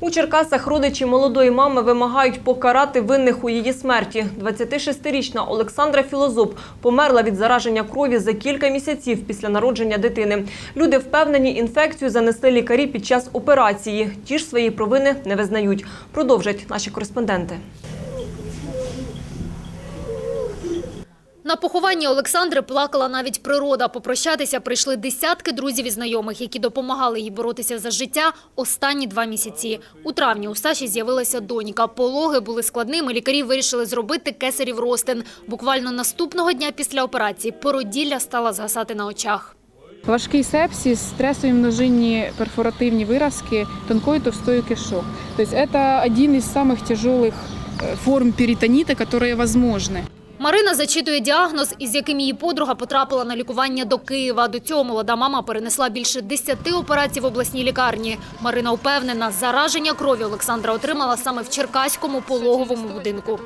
У Черкасах родичі молодої мами вимагають покарати винних у її смерті. 26-річна Олександра Філозоп померла від зараження крові за кілька місяців після народження дитини. Люди впевнені, інфекцію занесли лікарі під час операції. Ті ж свої провини не визнають. Продовжать наші кореспонденти. На похованні Олександри плакала навіть природа. Попрощатися прийшли десятки друзів і знайомих, які допомагали їй боротися за життя останні два місяці. У травні у Саші з'явилася донька. Пологи були складними, лікарі вирішили зробити кесарів ростин. Буквально наступного дня після операції породілля стала згасати на очах. Важкий сепсис, стресові множинні перфоративні виразки тонкої товстої кишок. То есть это один из самых тяжелых э, форм перитонита, которые возможны. Марина зачитує діагноз, із яким її подруга потрапила на лікування до Києва. До цього молода мама перенесла більше 10 операцій в обласній лікарні. Марина впевнена, зараження крові Олександра отримала саме в Черкаському пологовому будинку.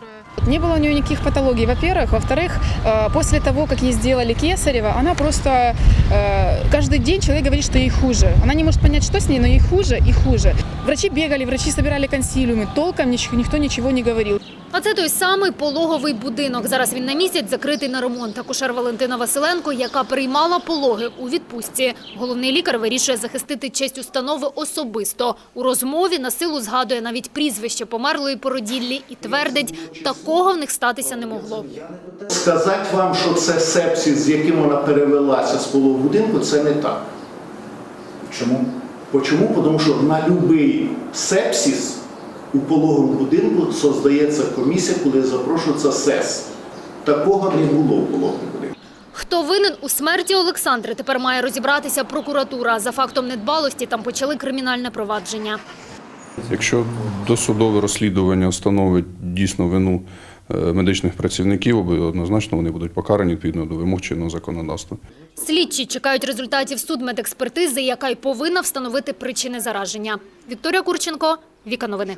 Не было у нее никаких патологий, во-первых. Во-вторых, э, после того, как ей сделали кесарево, она просто э, каждый день человек говорит, что ей хуже. Она не может понять, что с ней, но ей хуже и хуже. Врачи бегали, врачи собирали консилиумы, толком ничего, никто ничего не говорил. А це той самий пологовий будинок. Зараз він на місяць закритий на ремонт. Акушер Валентина Василенко, яка приймала пологи у відпустці. Головний лікар вирішує захистити честь установи особисто. У розмові на силу згадує навіть прізвище померлої породіллі і твердить, такого в них статися не могло. Сказати вам, що це сепсис, з яким вона перевелася з полового будинку, це не так. Чому? Чому? Тому що на будь-який сепсис у пологовому будинку создається комісія, коли запрошується СЕС. Такого не було в пологовому будинку. Хто винен у смерті Олександри, тепер має розібратися прокуратура. За фактом недбалості там почали кримінальне провадження. Якщо досудове розслідування встановить дійсно вину е, медичних працівників, однозначно вони будуть покарані відповідно до вимог чинного законодавства. Слідчі чекають результатів судмедекспертизи, яка й повинна встановити причини зараження. Вікторія Курченко, Віка Новини.